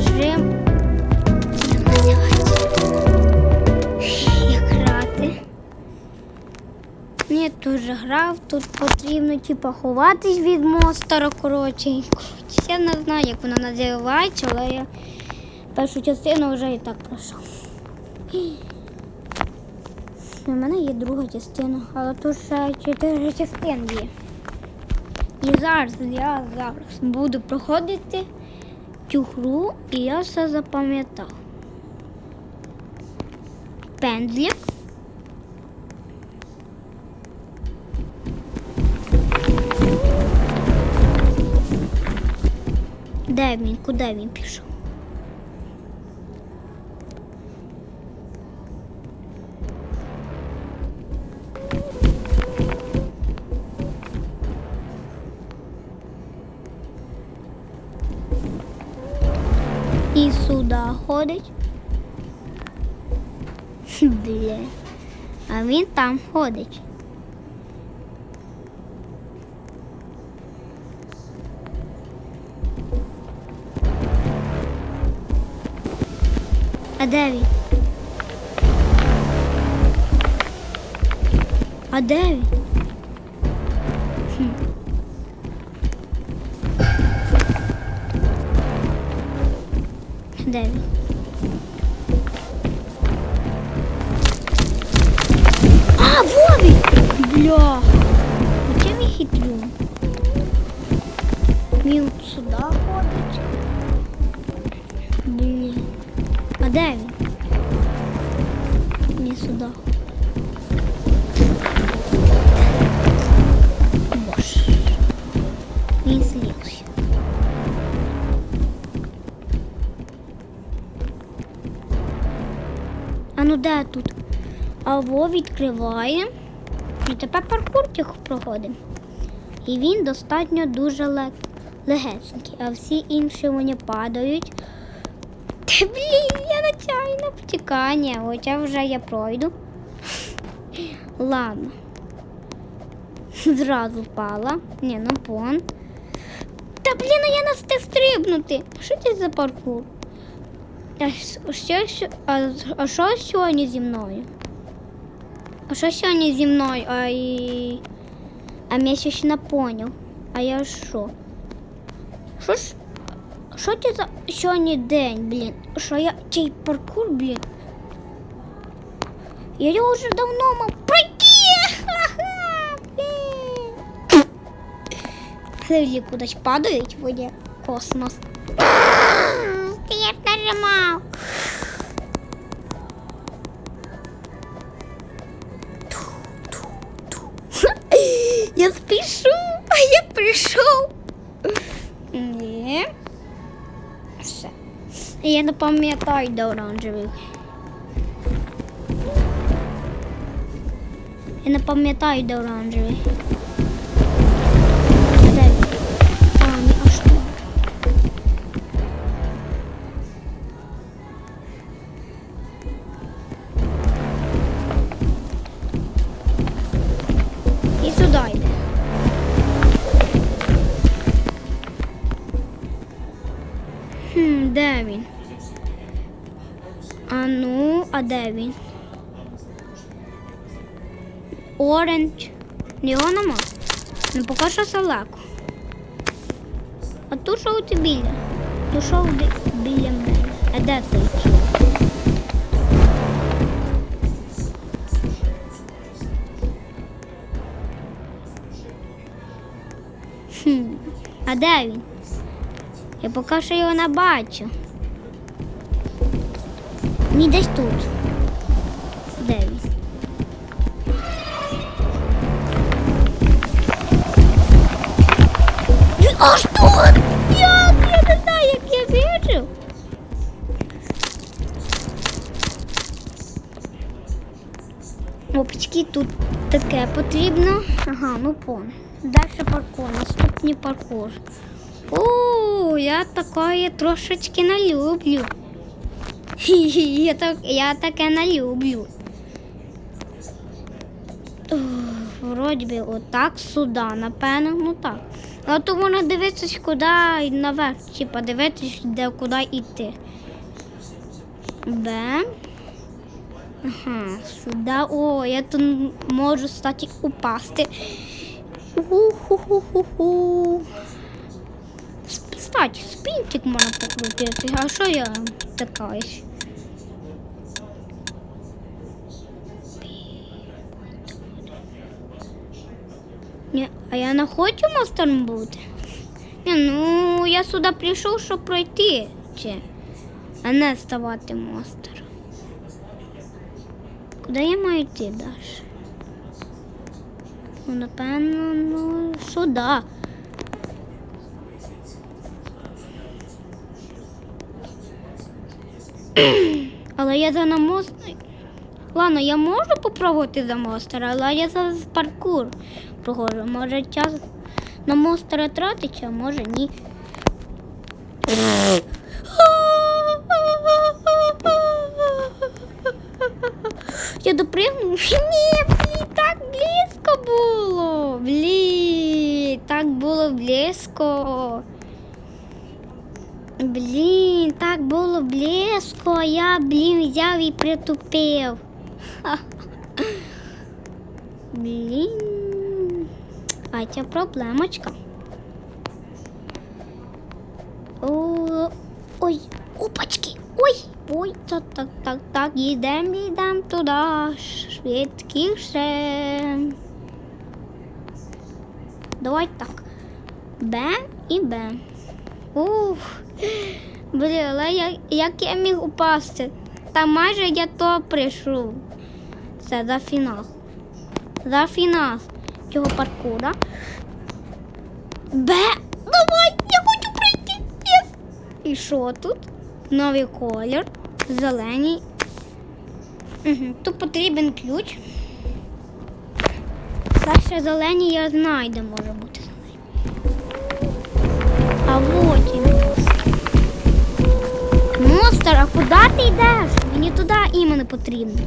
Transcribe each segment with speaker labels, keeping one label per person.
Speaker 1: режим. Як грати? Ні, тут грав, тут потрібно типа ховатись від монстра. Коротше, Я не знаю, як вона називається, але я першу частину вже і так пройшов. У мене є друга частина, але тут ще чотири частини є. І зараз я зараз буду проходити цю гру, і я все запам'ятав. Пензлик. Де він? Куди він пішов? І сюди ходить. Бля. А він там ходить. А де він? А де він? Де він? А, Вові! Бля! Хоча він хитрюн. Він от сюди ходить. Блін. А де він? Не сюди. Боже. А во відкриває. І тепер паркур тихо проходимо. І він достатньо дуже лег... легесенький, а всі інші вони падають. Та блін, я нечайно втікання, хоча вже я пройду. Ладно. Зразу пала. Ні, ну пон. Та блін, ну я не стрибнути. Що це за паркур? А що, а, а що сьогодні зі мною? А що сьогодні зі мною? А, і... а я ще не поняв. А я що? Що ж? Що це за сьогодні день, блін? Що я цей паркур, блін? Я його вже давно мав пройти. Ха-ха, блін. Хлебі кудись падають в воді. Космос. Ти як нажимав. Я не пам'ятаю де оранжевий. Я не пам'ятаю де оранжевих. Він? Оранж. Нема. Ну поки що салаку. А ту що ти біля? Ту що бі- біля мене. А де ти? Хм. А де він? Я поки що його не бачу. Ні, десь тут. Аж тут! Як? Я не знаю, як я вижив. Опачки, тут таке потрібно. Ага, ну пон. Далі паркур, наступний паркур. О, я такое трошечки не люблю. Я, так, я таке не люблю. Вроді би отак сюди, напевно, ну так. А то вона дивитись, куди наверх, типа дивитись, де куди йти. Б. Ага, сюди. О, я тут можу, кстати, упасти. Уху-ху-ху-ху. Спінтик можна покрутити. А що я така? А я не хочу монстром бути. Ні, ну я сюди прийшов, щоб пройти, чи, а не ставати монстром. Куди я маю йти далі? Ну, напевно, ну, сюди. Але я за мост. Ладно, я можу попробувати за монстра, але я за паркур проходжу. Може час на монстра тратиться, а може ні. Я допригнув? Ні, блін, так близько було. Блін, так було близько. Блін, так було близько, я, блін, взяв і притупив. Блін. А ця проблемочка. О, ой, опачки, ой, ой, так, так, так, так, їдем, їдем туди, швидкіше. Давай так. Б і Б. Ух, блін, але як, як я міг упасти? Та майже я то прийшов. Це за фінал. За фінал цього паркура. Б. Давай, я хочу пройти. Єс. І що тут? Новий колір. Зелений. Угу. Тут потрібен ключ. Перше зелені я знаю, де може бути зелені. А вот він. Монстр, а куди ти йдеш? Мені туди іменно потрібно.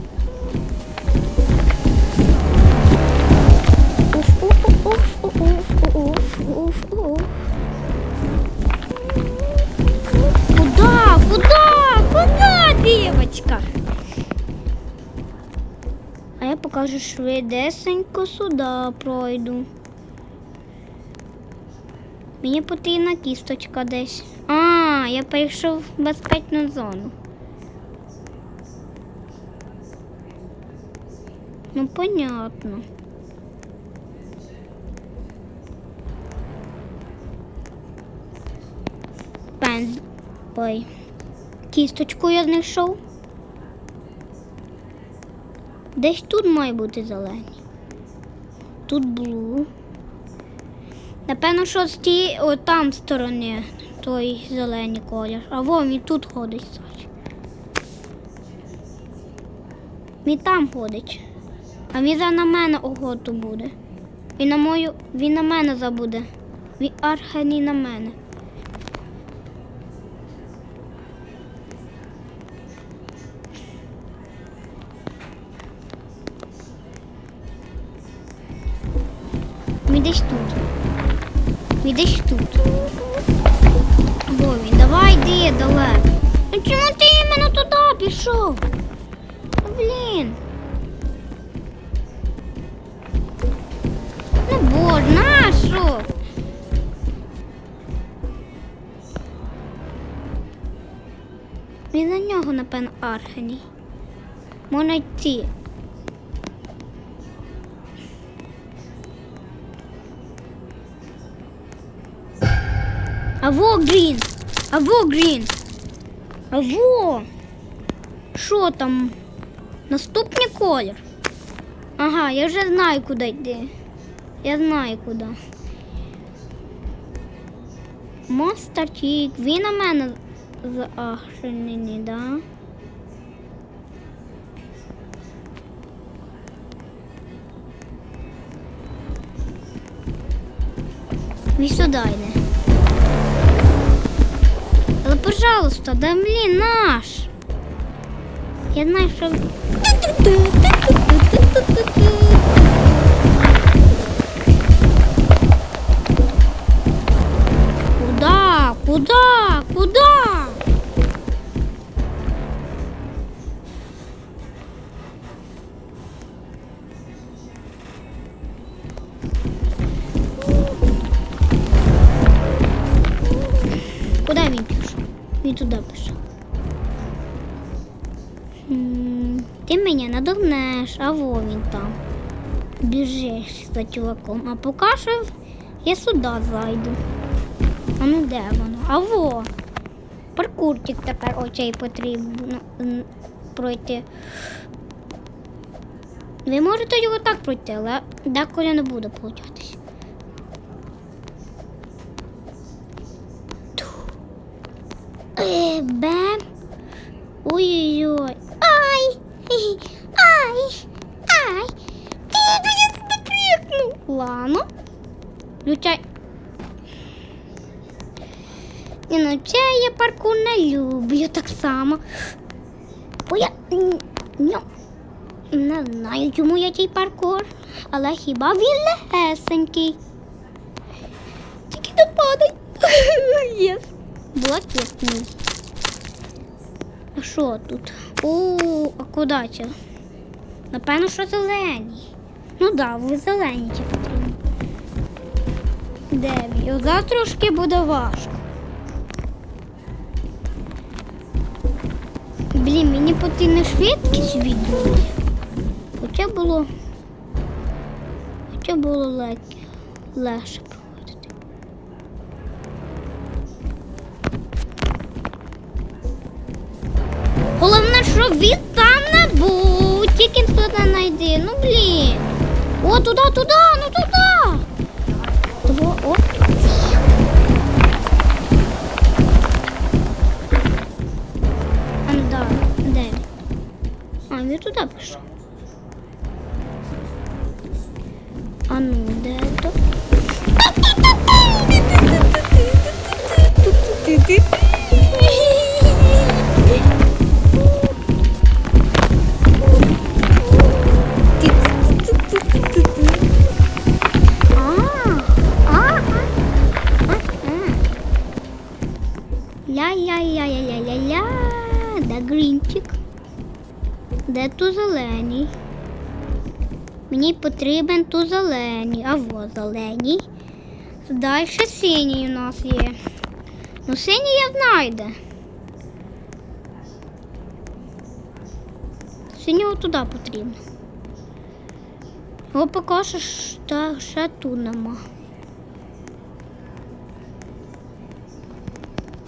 Speaker 1: Покажу швидесенько сюди пройду. Мені потрібна кісточка десь. А, я перейшов в безпечну зону. Ну, понятно. Пенз. Ой. Кісточку я знайшов. Десь тут має бути зелені. Тут блу. Напевно, що з тієї о, там сторони той зелений колір. А во він тут ходить, Саш. Він там ходить. А він за на мене охоту буде. Він на мою. Він на мене забуде. Він архені на мене. Десь тут. Бо він, давай йди далеко. Ну чому ти іменно туди пішов? Блін. Ну боже, нащо? Він на нього, напевно, археній. Можна йти. А во грін. А во грін. А во. Що там? Наступний колір. Ага, я вже знаю, куди йти. Я знаю куди. Монстарчик. Він на мене заахрений, да? Він сюди йде. пожалуйста, да блин, наш. Я знаю, что... Куда? Куда? Куда? Туди пішов. Ти мене надогнеш, а во він там. Біжиш за чуваком. А поки що я сюди зайду. А ну де воно? А во. Паркурчик тепер очей потрібно пройти. Ви можете його так пройти, але деколи не буде получатись. Е, Ой-ой-ой. Ай! Ай! Ай! Ти я тебе крикну. Ладно. Включай. Ні, ну це я паркур не люблю так само. Бо я ну, не знаю, чому я цей паркур, але хіба він легесенький. Тільки не падай. Єс. Блакитний. А що тут? О, а куди це? Напевно, що зелені. Ну так, да, ви зелені ці потрібні. Дев'ять. Оце трошки буде важко. Блін, мені потрібна швидкість відео. Хоча було. Хоча було. Легше Головне, що він там не був. Тільки туди не знайди. Ну блін. О, туди, туди, ну туди. Того, о. А, де? А, він туди пішов. Потрібен ту зелений, а во зелений. Далі синій у нас є. Ну, синій я знайде. Синього туди потрібно. Його поки що ще тут нема.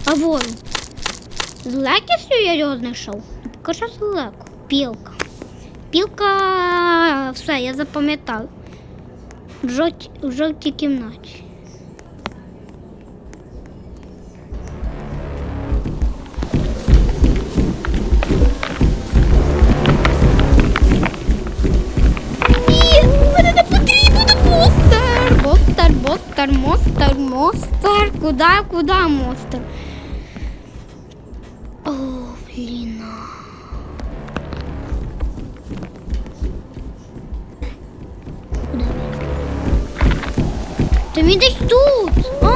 Speaker 1: А вон. З легкістю я його знайшов. Поки що з легко. Пілка. Пілка, все, я запам'ятав. В жовтій, в жовтій кімнаті. Ні, мене не потрібен монстр. Монстр, монстр, монстр, монстр. Куда, куда монстр? Він десь тут. А!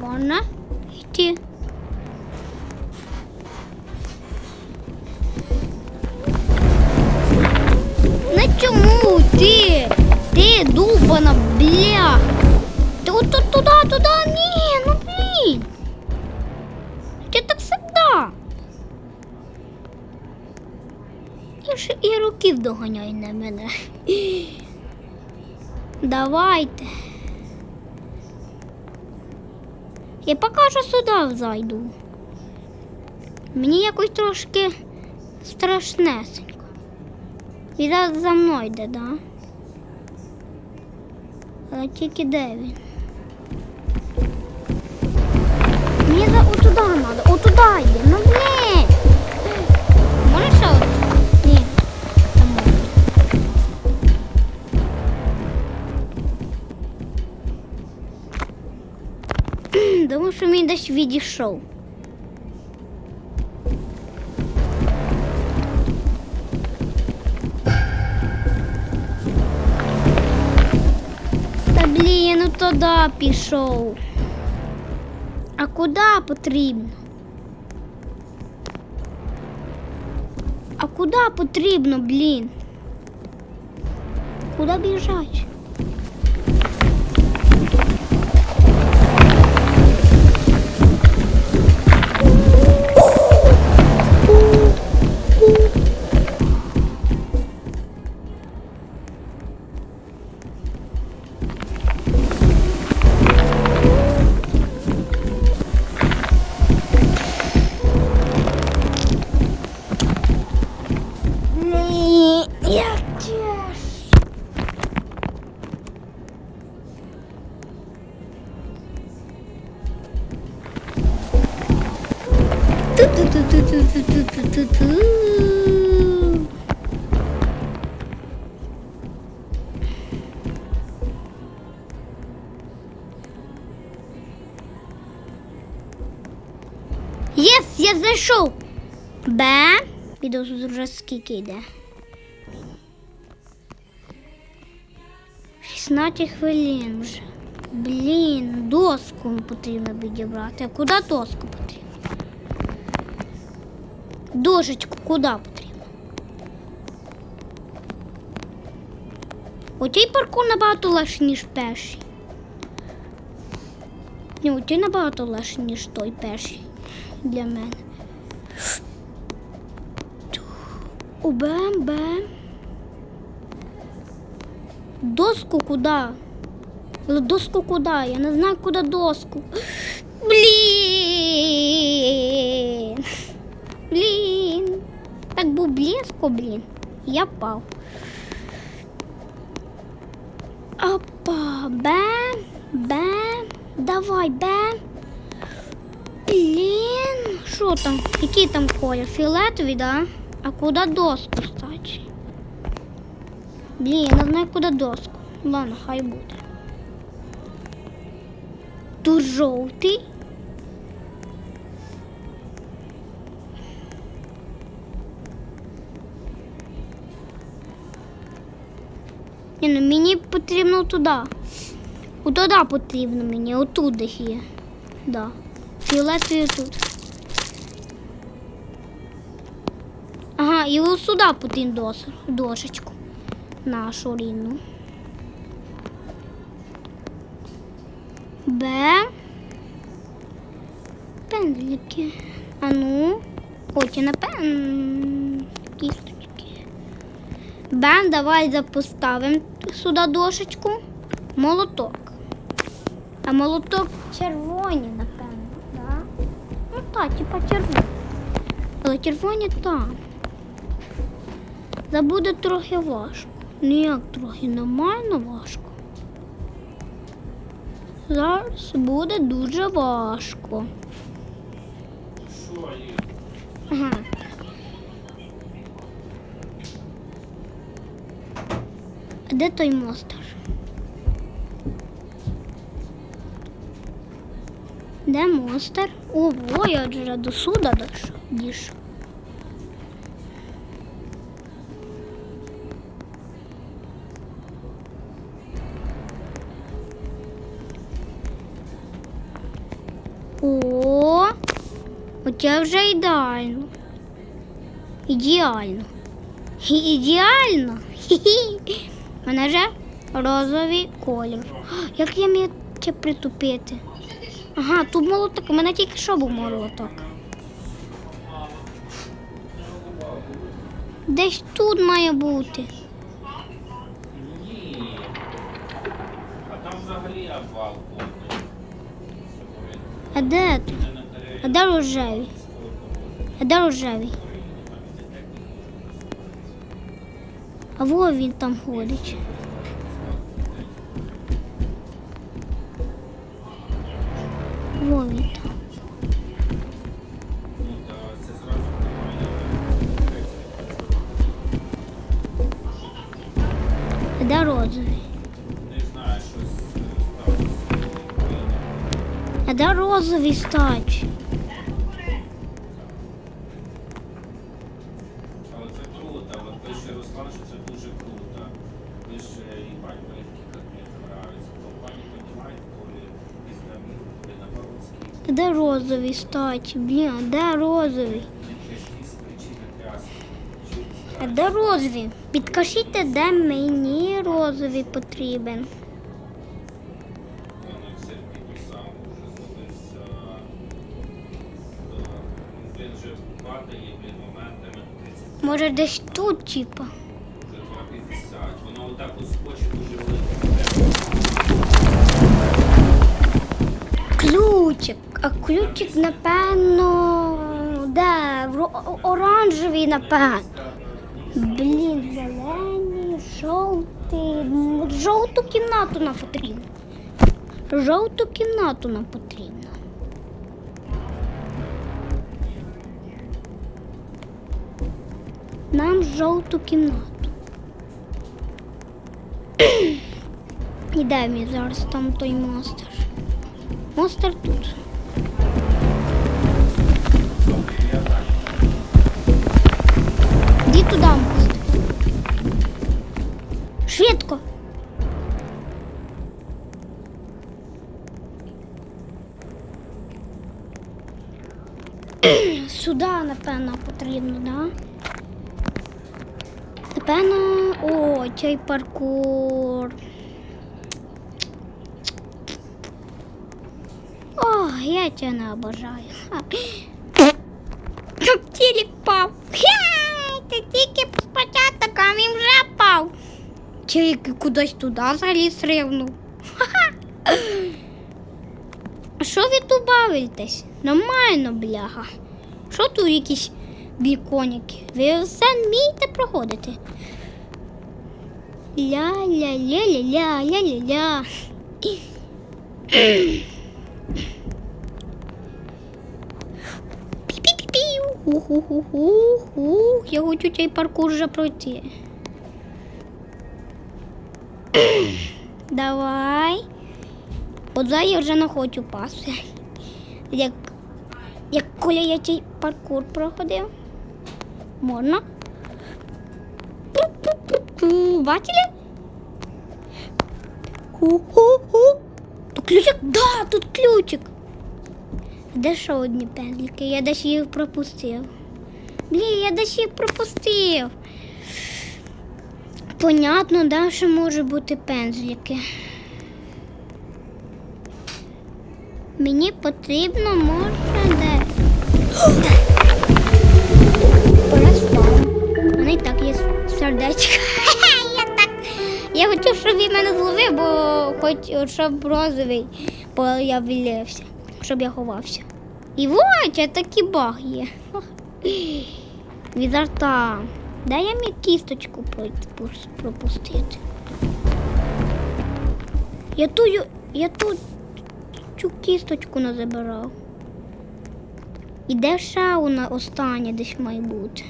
Speaker 1: Можна йти. На чому ти? Ти дубана, бля. Ти от тут туди, туди, ні, ну блін. Ти так всегда. Я ж і років доганяй на мене. Давайте. Я поки що сюди зайду. Мені якось трошки страшнесенько. Він зараз за мною йде, да? Але тільки де він? Мені за отуда треба, отуда йде, що він десь відійшов. Та Блін, ну туди пішов. А куди потрібно? А куди потрібно, блін? Куди біжать? Єс, я знайшов. Бе. Відео тут вже скільки йде. 16 хвилин вже. Блін, доску потрібно відібрати. А куди доску потрібно? Дошечку куди потрібно? Оцей паркур набагато легше, ніж перший. Ні, оцей набагато легше, ніж той перший для мене. Бем, бем. Доску куда? Ну, Доску куда? Я не знаю, куда доску. Блін. Блін. Так був близько, блін. Я пав. Опа, бем, бем. Давай, бем. Блін. Що там? Який там колір? Фіолетовий, да? А куди доску стати? Блін, я не знаю, куди доску. Ладно, хай буде. Тут жовтий. Ні, ну мені потрібно туди. Туди потрібно мені, отут десь є. Да. Фіолетовий тут. Ага, і ось сюди потрібно дошечку нашу рівну. Б. Пензлики. А ну. Потім на пен. Кісточки. Бен, давай запоставимо сюди дошечку. Молоток. А молоток червоні, напевно, да? Ну так, типа червоні. Але червоні там. Забуде трохи важко. Ніяк трохи нормально важко. Зараз буде дуже важко. Ага. Де той монстр? Де монстр? Ого, я вже до суда дійшов. О, оце вже ідеально. Ідеально. Ідеально. Хі-хі. Мене вже розовий колір. Як я міг це притупити? Ага, тут молоток. У мене тільки що був молоток. Десь тут має бути.
Speaker 2: А там взагалі обвал.
Speaker 1: А де. А де рожевий? А де рожевий? А во він там ходить. Во він там. Де розовий?
Speaker 2: Не знаю, щось сталося.
Speaker 1: А де розовий стать? Розовий статі? Блін, де
Speaker 2: тряски.
Speaker 1: А де розовий? Підкажіть, де мені розовий потрібен.
Speaker 2: Воно все такий сам вже зробився. Да. Він вже падає, блін, моментами 30,
Speaker 1: Може десь тут, типа. А ключик, напевно, де? Оранжевий, напевно. Блін, зелений, жовтий. Жовту кімнату нам потрібно. Жовту кімнату нам потрібно. Нам жовту кімнату. І де мій зараз там той монстр? Монстр тут. Іди туди. Швидко. Сюди, напевно, потрібно, да? Напевно, о, цей паркур. О, я тебя не обожаю. Телек пав. Ти тільки спочатку, а він вже пав. Телек кудись туди заліз рівнув. Ха-ха. А що ви тут бавитесь? Нормально, бляха. Що тут якісь біконіки? Ви все вмієте проходити? Ля-ля-ля-ля-ля-ля-ля-ля. Пі-пі-пі-пі. Ух-ух-ух-ух. Я хочу цей паркур вже пройти. Давай. Зараз я вже не хочу пасти. Як, як коли я цей паркур проходив. Можна? Бачили? Ху-ху-ху. Тут ключик? Да, тут ключик. Де ще одні пензлики? Я десь їх пропустив. Блін, я десь їх пропустив. Понятно, да, що може бути пензлики. Мені потрібно може де. Перестав. Мене і так є сердечко. Я так. Я хотів, щоб він мене зловив, бо хоч щоб розовий появився, щоб я ховався. І вот, такий баг є. Від арта. Дай я мені кісточку пропустити. Я ту, я ту цю кісточку не забирав. І де ще вона остання десь має бути?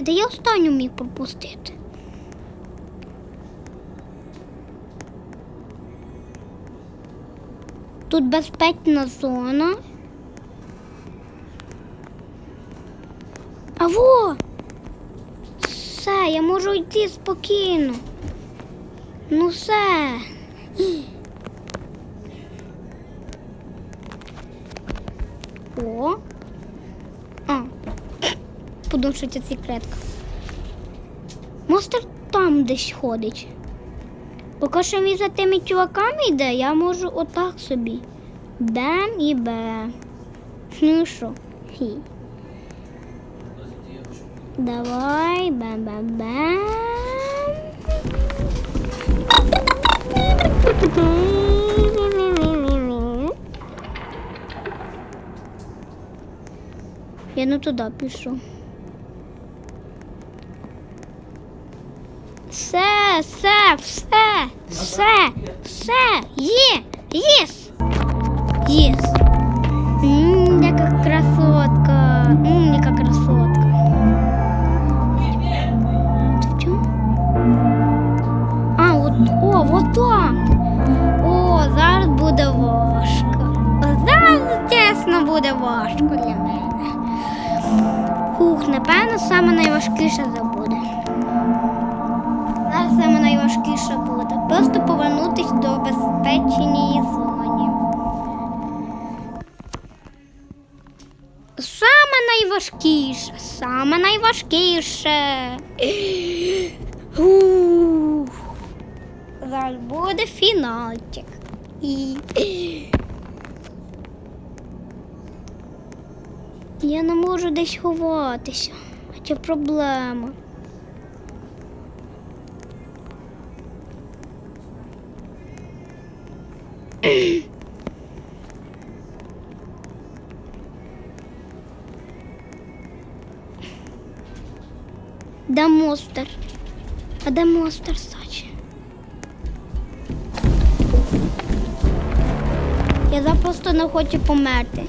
Speaker 1: Де я останню міг пропустити? Тут безпечна зона. А во! Все, я можу йти спокійно. Ну все. О. А. Подумав, що це секретка. Монстр там десь ходить. Поки що він за тими чуваками йде, я можу отак собі. Бем і бем. Ну що? Хі. Давай, бем-бем-бем. Я не туди пішов. Все, все, все, все, все, є, єс, єс. Ммм, яка красотка, ммм, яка красотка. В чому? А, от, о, вот там. О, зараз буде важко. Зараз, чесно, буде важко для мене. Ух, напевно, саме найважкіше забуде найважкіше буде. Просто повернутися до безпечної зоні. Саме найважкіше, саме найважкіше. Зараз буде фінальчик. Я не можу десь ховатися. Це проблема. Де монстр? А де монстр, Сачі? Я запросто не хочу померти.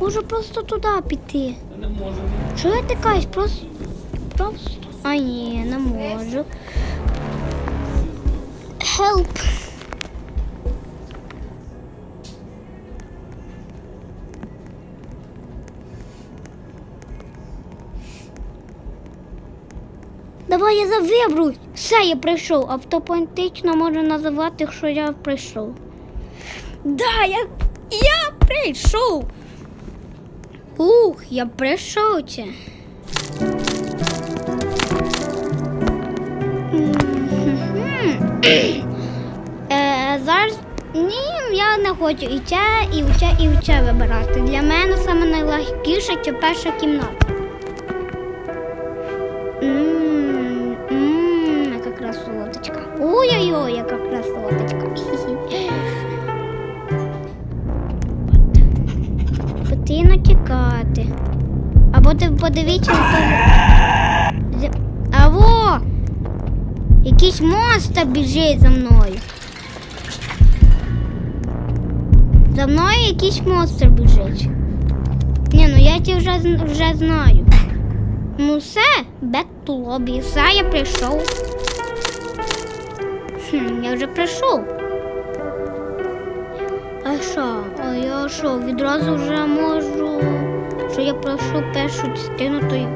Speaker 1: Можу просто туди піти.
Speaker 2: Не можу.
Speaker 1: Що я тикаюсь? Просто. Просто. А ні, не можу. Help. Давай я завибрусь. Все, я прийшов. Автоматично можу називати, що я прийшов. Да, я, я прийшов. Ух, я прийшов це. Мгм. Ні, я не хочу і це, і це, і це вибирати. Для мене саме найлегкіше це перша кімната. Мм, мм, яка красоточка. Ой-ой-ой, яка красоточка. Потрібно тікати. Або ти подивіться. на Аво! Якийсь монстр біжить за мною. За мною якийсь монстр біжить. Ні, ну я ті вже, вже знаю. Ну все, back to. Все, я прийшов. Хм, я вже прийшов. А що? А я що, відразу вже можу. Що я пройшов першу частину, то я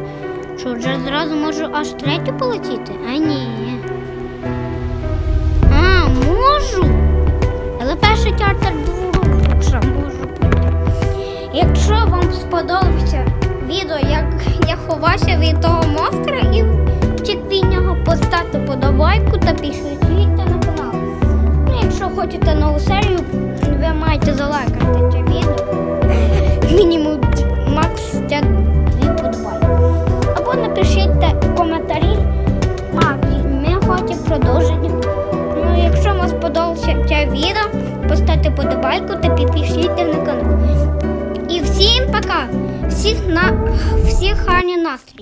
Speaker 1: що вже зразу можу аж третю полетіти? А ні. А, можу. Але перший можу пройти. Якщо вам сподобається відео, як я ховався від того монстра і втік від нього, поставте подобайку та підпишіться на канал. Ну, якщо хочете нову серію, ви маєте залайкати це відео. Мінімум макс дві подобайки. Або напишіть те- коментарі. А, ми хочемо продовження. Ну, якщо вам сподобалося це відео, поставте подобайку та підпишіться на канал. Всім пока! Всіх на всіх гарний настрій!